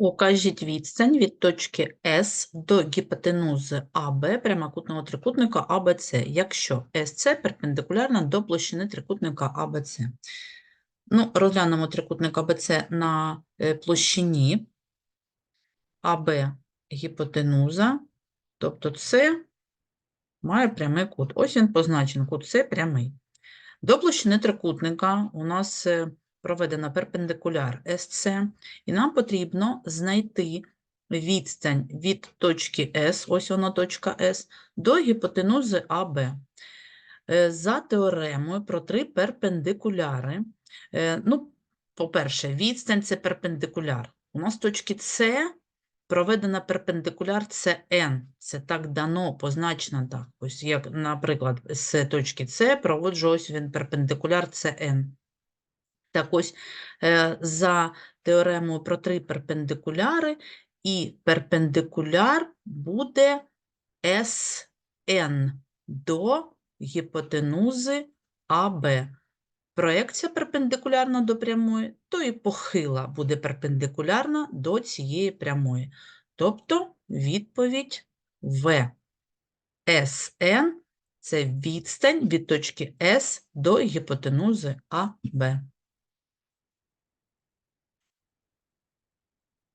Укажіть відстань від точки С до гіпотенузи АБ прямокутного трикутника АБЦ, якщо СЦ перпендикулярна до площини трикутника АБЦ. Ну, розглянемо трикутник АБЦ на е, площині АБ гіпотенуза, тобто С має прямий кут. Ось він позначений, кут С прямий. До площини трикутника у нас е, проведена перпендикуляр СЦ, і нам потрібно знайти відстань від точки С, ось вона точка С, до гіпотенузи АБ. Е, За теоремою про три перпендикуляри, е, ну, по-перше, відстань – це перпендикуляр. У нас точки С проведена перпендикуляр CN. Це так дано, позначено так. Ось як, наприклад, з точки С проводжу ось він перпендикуляр CN. Так ось, е, за теоремою про три перпендикуляри, і перпендикуляр буде SN до гіпотенузи АБ. Проекція перпендикулярна до прямої, то і похила буде перпендикулярна до цієї прямої. Тобто відповідь В. СН – це відстань від точки С до гіпотенузи АБ.